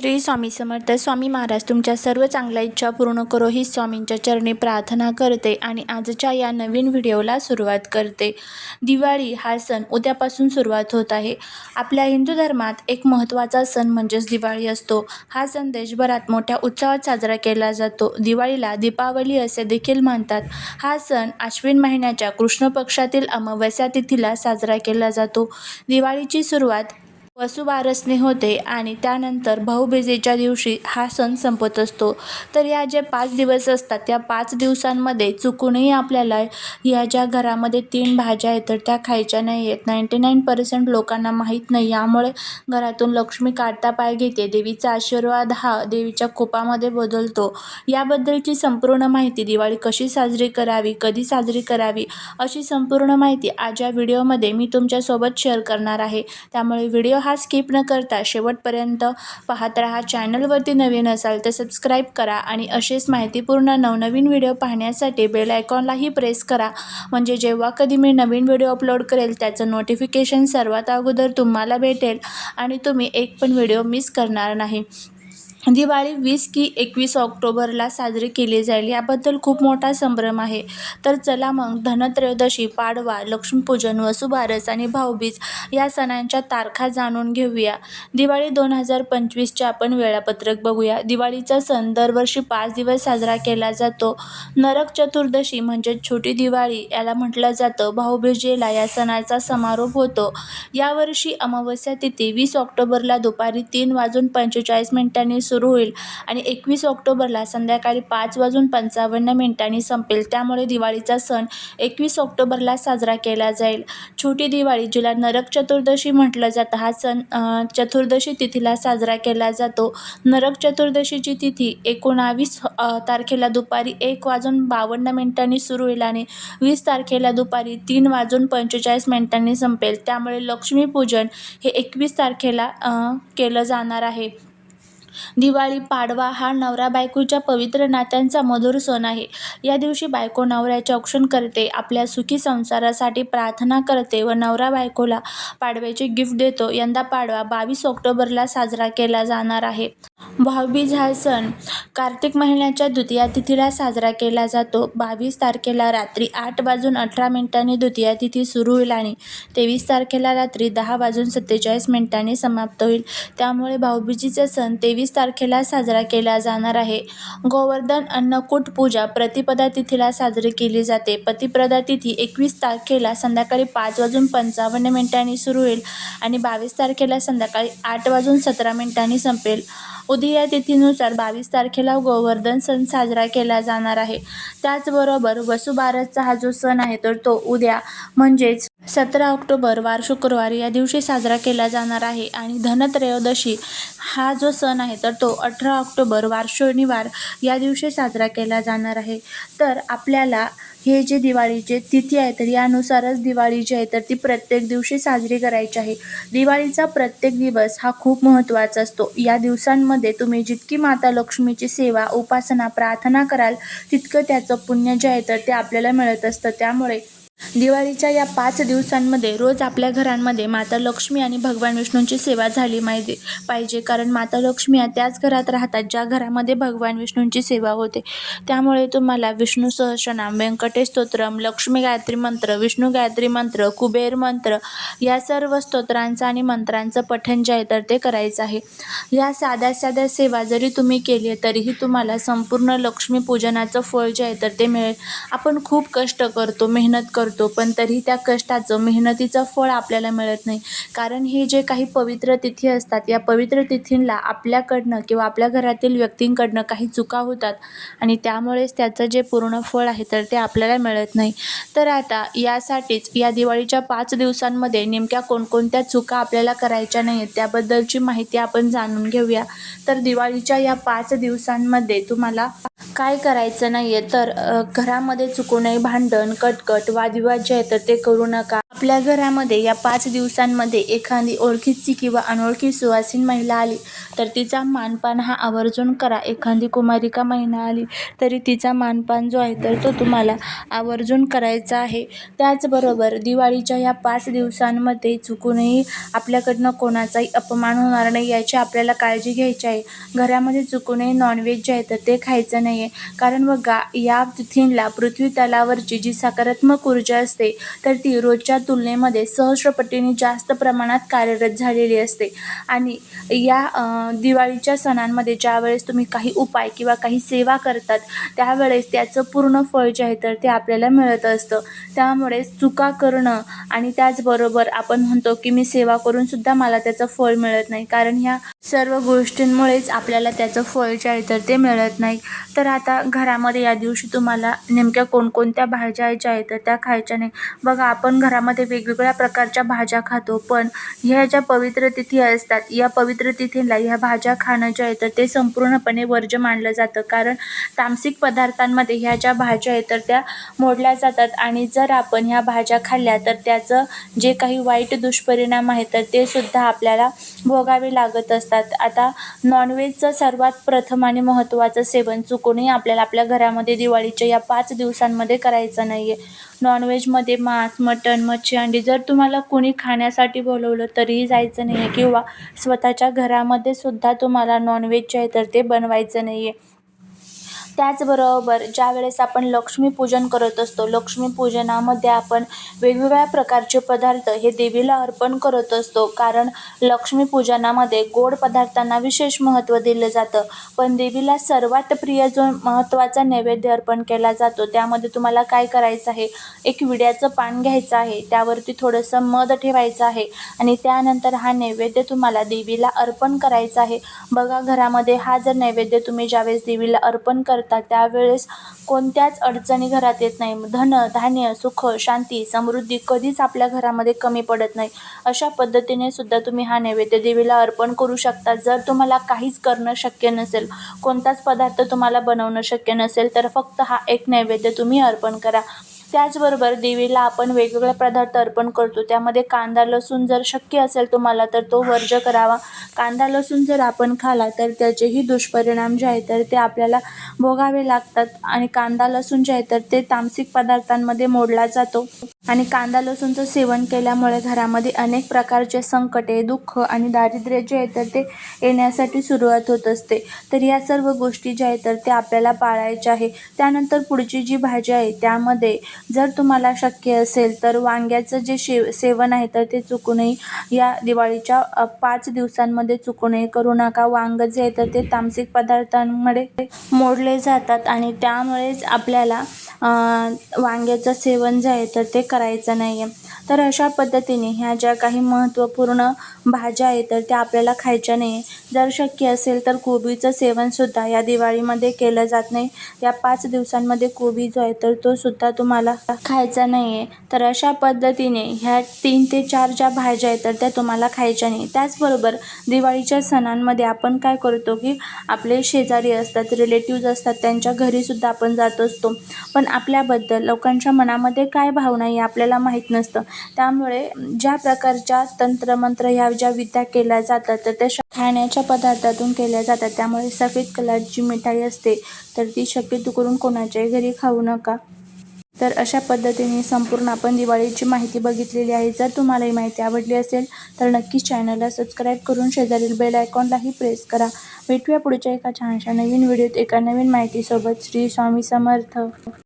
श्री स्वामी समर्थ स्वामी महाराज तुमच्या सर्व चांगल्या इच्छा पूर्ण करो ही स्वामींच्या चरणी प्रार्थना करते आणि आजच्या या नवीन व्हिडिओला सुरुवात करते. दिवाळी हा सण उद्यापासून सुरुवात होत आहे. आपल्या हिंदू धर्मात एक महत्त्वाचा सण म्हणजेच दिवाळी असतो. हा सण देशभरात मोठ्या उत्सवात साजरा केला जातो. दिवाळीला दीपावली असे देखील म्हणतात. हा सण आश्विन महिन्याच्या कृष्ण पक्षातील अमावस्या तिथीला साजरा केला जातो. दिवाळीची सुरुवात वसुबारसने होते आणि त्यानंतर भाऊबीजेच्या दिवशी हा सण संपत असतो. तर या जे पाच दिवस असतात त्या पाच दिवसांमध्ये चुकूनही आपल्याला या ज्या घरामध्ये तीन भाज्या आहेत तर त्या खायच्या नाही आहेत. नाईंटी नाईन पर्सेंट लोकांना माहीत नाही. यामुळे घरातून लक्ष्मी काढता पाय घेते. देवीचा आशीर्वाद हा देवीच्या कोपामध्ये बदलतो. याबद्दलची संपूर्ण माहिती दिवाळी कशी साजरी करावी कधी साजरी करावी अशी संपूर्ण माहिती आज या व्हिडिओमध्ये मी तुमच्यासोबत शेअर करणार आहे. त्यामुळे व्हिडिओ हा हा स्किप न करता शेवटपर्यंत पाहत राहा. चॅनलवरती नवीन असाल तर सबस्क्राईब करा आणि असेच माहितीपूर्ण नवनवीन व्हिडिओ पाहण्यासाठी बेल आयकॉनलाही प्रेस करा. म्हणजे जेव्हा कधी मी नवीन व्हिडिओ अपलोड करेल त्याचं नोटिफिकेशन सर्वात अगोदर तुम्हाला भेटेल आणि तुम्ही एक पण व्हिडिओ मिस करणार नाही. दिवाळी वीस की एकवीस ऑक्टोबरला साजरी केली जाईल. याबद्दल खूप मोठा संभ्रम आहे. तर चला मग धनत्रयोदशी पाडवा लक्ष्मीपूजन वसुबारस आणि भाऊबीज या सणांच्या तारखा जाणून घेऊया. दिवाळी दोन हजार पंचवीसचे आपण वेळापत्रक बघूया. दिवाळीचा सण दरवर्षी पाच दिवस साजरा केला जातो. नरक चतुर्दशी म्हणजे छोटी दिवाळी याला म्हटलं जातं. भाऊबीजेला या सणाचा समारोप होतो. यावर्षी अमावस्या तिथी वीस ऑक्टोबरला दुपारी तीन वाजून पंचेचाळीस मिनिटांनी सुरू होईल. आणि एकवीस ऑक्टोबरला संध्याकाळी पाच वाजून पंचावन्न मिनिटांनी संपेल. त्यामुळे दिवाळीचा सण एकवीस ऑक्टोबरला साजरा केला जाईल. छोटी दिवाळी जिला नरक चतुर्दशी म्हटलं जातं हा सण चतुर्दशी तिथीला साजरा केला जातो. नरक चतुर्दशीची तिथी एकोणावीस तारखेला दुपारी एक वाजून बावन्न मिनिटांनी सुरू होईल आणि वीस तारखेला दुपारी तीन वाजून पंचेचाळीस मिनिटांनी संपेल. त्यामुळे लक्ष्मीपूजन हे एकवीस तारखेला केलं जाणार आहे. दिवाळी पाडवा हा नवरा बायकोच्या पवित्र नात्यांचा मधुर सण आहे. या दिवशी बायको नवऱ्याचे औक्षण करते आपल्या सुखी संसारासाठी प्रार्थना करते व नवरा बायकोला पाडव्याचे गिफ्ट देतो. यंदा पाडवा बावीस ऑक्टोबरला साजरा केला जाणार आहे. भाऊबीज हा सण कार्तिक महिन्याच्या द्वितीया तिथीला साजरा केला जातो. बावीस तारखेला रात्री आठ वाजून अठरा मिनिटांनी द्वितीया तिथी सुरू होईल आणि तेवीस तारखेला रात्री दहा वाजून सत्तेचाळीस मिनिटांनी समाप्त होईल. त्यामुळे भाऊबीजीचा सण तेवीस तारखेला साजरा केला जाणार आहे. गोवर्धन अन्नकूट पूजा प्रतिपदा तिथीला साजरी केली जाते. प्रतिप्रदा तिथी एकवीस तारखेला संध्याकाळी पाच वाजून पंचावन्न मिनिटांनी सुरू होईल आणि बावीस तारखेला संध्याकाळी आठ वाजून सतरा मिनिटांनी संपेल. उदया तिथीनुसार बावीस तारखेला गोवर्धन सण साजरा केला जाणार आहे. त्याचबरोबर वसुबारसचा हा जो सण आहे तर तो उद्या म्हणजेच सतरा ऑक्टोबर वार शुक्रवार या दिवशी साजरा केला जाणार आहे आणि धनत्रयोदशी हा जो सण आहे तर तो अठरा ऑक्टोबर वार शनिवार या दिवशी साजरा केला जाणार आहे. तर आपल्याला हे जे दिवाळीचे तिथी आहे तर यानुसारच दिवाळी जी आहे तर ती प्रत्येक दिवशी साजरी करायची आहे. दिवाळीचा प्रत्येक दिवस हा खूप महत्त्वाचा असतो. या दिवसांमध्ये तुम्ही जितकी माता लक्ष्मीची सेवा उपासना प्रार्थना कराल तितकं त्याचं पुण्य जे आहे तर ते आपल्याला मिळत असतं. त्यामुळे दिवाळीच्या या पाच दिवसांमध्ये रोज आपल्या घरांमध्ये माता लक्ष्मी आणि भगवान विष्णूंची सेवा झाली माहिती पाहिजे. कारण माता लक्ष्मी या त्याच घरात राहतात ज्या घरामध्ये भगवान विष्णूंची सेवा होते. त्यामुळे तुम्हाला विष्णू सहस्रनाम व्यंकटेश स्तोत्रम लक्ष्मी गायत्री मंत्र विष्णू गायत्री मंत्र कुबेर मंत्र या सर्व स्तोत्रांचं आणि मंत्रांचं पठण जे आहे तर ते करायचं आहे. या साध्या साध्या सेवा जरी तुम्ही केली तरीही तुम्हाला संपूर्ण लक्ष्मी पूजनाचं फळ जे आहे तर ते मिळेल. आपण खूप कष्ट करतो मेहनत करतो पण तरी त्या कष्टाचं मेहनतीचं फळ आपल्याला मिळत नाही. कारण हे जे काही पवित्र तिथी असतात या पवित्र तिथींला आपल्याकडनं किंवा आपल्या घरातील व्यक्तींकडनं काही चुका होतात आणि त्यामुळेच त्याचं जे पूर्ण फळ आहे तर ते आपल्याला मिळत नाही. तर आता यासाठीच या दिवाळीच्या पाच दिवसांमध्ये नेमक्या कोणकोणत्या चुका आपल्याला करायच्या नाही आहेत त्याबद्दलची माहिती आपण जाणून घेऊया. तर दिवाळीच्या या पाच दिवसांमध्ये तुम्हाला काय करायचं नाही आहे तर घरामध्ये चुकूनही भांडण कटकट वादविवाद जे आहे तर ते करू नका. आपल्या घरामध्ये या पाच दिवसांमध्ये एखादी ओळखीची किंवा अनोळखी सुवासीन महिला आली तर तिचा मानपान हा आवर्जून करा. एखादी कुमारिका महिना आली तरी तिचा मानपान जो आहे तर तो तुम्हाला आवर्जून करायचा आहे. त्याचबरोबर दिवाळीच्या या पाच दिवसांमध्ये चुकूनही आपल्याकडनं कोणाचाही अपमान होणार नाही याची आपल्याला काळजी घ्यायची आहे. घरामध्ये चुकूनही नॉनव्हेज जे आहे तर ते खायचं नाही आहे कारण बघा या तिथींला पृथ्वी तलावरची जी सकारात्मक ऊर्जा असते. तर ती रोजच्या तुलनेमध्ये सहस्रपटीने जास्त प्रमाणात कार्यरत झालेली असते. आणि या दिवाळीच्या सणांमध्ये ज्यावेळेस तुम्ही काही उपाय किंवा काही सेवा करतात त्यावेळेस त्याचं पूर्ण फळ जे आहे तर ते आपल्याला मिळत असतं. त्यामुळे चुका करणं आणि त्याचबरोबर आपण म्हणतो की मी सेवा करून सुद्धा मला त्याचं फळ मिळत नाही. कारण ह्या सर्व गोष्टींमुळेच आपल्याला त्याचं फळ जे आहे तर ते मिळत नाही. तर आता घरामध्ये या दिवशी तुम्हाला नेमक्या कोणकोणत्या भाज्या ज्या आहेत तर त्या खायच्या नाही. बघा आपण घरामध्ये वेगवेगळ्या प्रकारच्या भाज्या खातो पण ह्या ज्या पवित्र तिथी असतात या पवित्र तिथीला ह्या भाज्या खाणं ज्या आहे तर ते संपूर्णपणे वर्ज्य मानलं जातं. कारण तामसिक पदार्थांमध्ये ह्या ज्या भाज्या आहेत तर त्या मोडल्या जातात. आणि जर आपण ह्या भाज्या खाल्ल्या तर त्याचं जे काही वाईट दुष्परिणाम आहे तर ते सुद्धा आपल्याला भोगावे लागत असतात. आता नॉनव्हेजचं सर्वात प्रथम आणि महत्त्वाचं सेवन चुकूनही आपल्याला आपल्या घरामध्ये दिवाळीच्या या पाच दिवसांमध्ये करायचं नाही आहे नॉनव्हेजमध्ये मांस मटण मच्छी अंडी जर तुम्हाला कोणी खाण्यासाठी बोलवलं तरीही जायचं नाही आहे किंवा स्वतःच्या घरामध्ये सुद्धा तुम्हाला नॉनव्हेज जे आहे तर ते बनवायचं नाही आहे त्याचबरोबर ज्यावेळेस आपण लक्ष्मीपूजन करत असतो लक्ष्मीपूजनामध्ये आपण वेगवेगळ्या प्रकारचे पदार्थ हे देवीला अर्पण करत असतो. कारण लक्ष्मीपूजनामध्ये गोड पदार्थांना विशेष महत्त्व दिलं जातं. पण देवीला सर्वात प्रिय जो महत्त्वाचा नैवेद्य अर्पण केला जातो त्यामध्ये तुम्हाला काय करायचं आहे? एक विड्याचं पान घ्यायचं आहे त्यावरती थोडंसं मध ठेवायचं आहे आणि त्यानंतर हा नैवेद्य तुम्हाला देवीला अर्पण करायचा आहे. बघा घरामध्ये हा जर नैवेद्य तुम्ही ज्यावेळेस देवीला अर्पण करता त्यावेळेस कोणत्याच अडचणी घरात येत नाही. धन धान्य सुख शांती समृद्धी कधीच आपल्या घरामध्ये कमी पडत नाही. अशा पद्धतीने सुद्धा तुम्ही हा नैवेद्य देवीला अर्पण करू शकता. जर तुम्हाला काहीच करणं शक्य नसेल कोणताच पदार्थ तुम्हाला बनवणं शक्य नसेल तर फक्त हा एक नैवेद्य तुम्ही अर्पण करा. त्याचबरोबर देवीला आपण वेगवेगळे पदार्थ अर्पण करतो. त्यामध्ये कांदा लसूण जर शक्य असेल तुम्हाला तर तो वर्ज करावा. कांदा लसूण जर आपण खाला तर त्याचेही दुष्परिणाम जे आहेत तर ते आपल्याला भोगावे लागतात. आणि कांदा लसूण जे आहे तर ते तामसिक पदार्थांमध्ये मोडला जातो. आणि कांदा लसूणचं सेवन केल्यामुळे घरामध्ये अनेक प्रकारचे संकटे दुःख आणि दारिद्र्य जे आहे तर ते येण्यासाठी सुरुवात होत असते. तर या सर्व गोष्टी ज्या आहेत तर ते आपल्याला पाळायच्या आहे. त्यानंतर पुढची जी भाजी आहे त्यामध्ये जर तुम्हाला शक्य असेल तर वांग्याचं जे शेव सेवन आहे तर ते चुकूनही या दिवाळीच्या पाच दिवसांमध्ये चुकूनही करू नका. वांग जे आहे तर ते तामसिक पदार्थांमध्ये मोडले जातात आणि त्यामुळेच आपल्याला वांग्याचं सेवन जे आहे तर ते करायचं नाही आहे तर अशा पद्धतीने ह्या ज्या काही महत्त्वपूर्ण भाज्या आहेत तर त्या आपल्याला खायच्या नाही जर शक्य असेल तर कोबीचं सेवनसुद्धा या दिवाळीमध्ये केलं जात नाही. या पाच दिवसांमध्ये कोबी जो आहे तर तो सुद्धा तुम्हाला खायचा नाही आहे तर अशा पद्धतीने ह्या तीन ते चार ज्या भाज्या आहेत तर त्या तुम्हाला खायच्या नाही त्याचबरोबर दिवाळीच्या सणांमध्ये आपण काय करतो की आपले शेजारी असतात रिलेटिव्ज असतात त्यांच्या घरीसुद्धा आपण जात असतो. पण आपल्याबद्दल लोकांच्या मनामध्ये काय भावना आहे आपल्याला माहीत नसतं. त्यामुळे ज्या प्रकारच्या तंत्रमंत्र ह्या ज्या विद्या केल्या जातात तर त्या श- खाण्याच्या पदार्थातून केल्या जातात. त्यामुळे सफेद कलरची मिठाई असते तर ती शक्यतो करून कोणाच्याही घरी खाऊ नका. तर अशा पद्धतीने संपूर्ण आपण दिवाळीची माहिती बघितलेली आहे. जर तुम्हाला ही माहिती आवडली असेल तर नक्कीच चॅनलला सबस्क्राईब करून शेजारील बेल आयकॉनलाही प्रेस करा. भेटूया पुढच्या एका छानशा नवीन व्हिडिओत एका नवीन माहितीसोबत. श्री स्वामी समर्थ.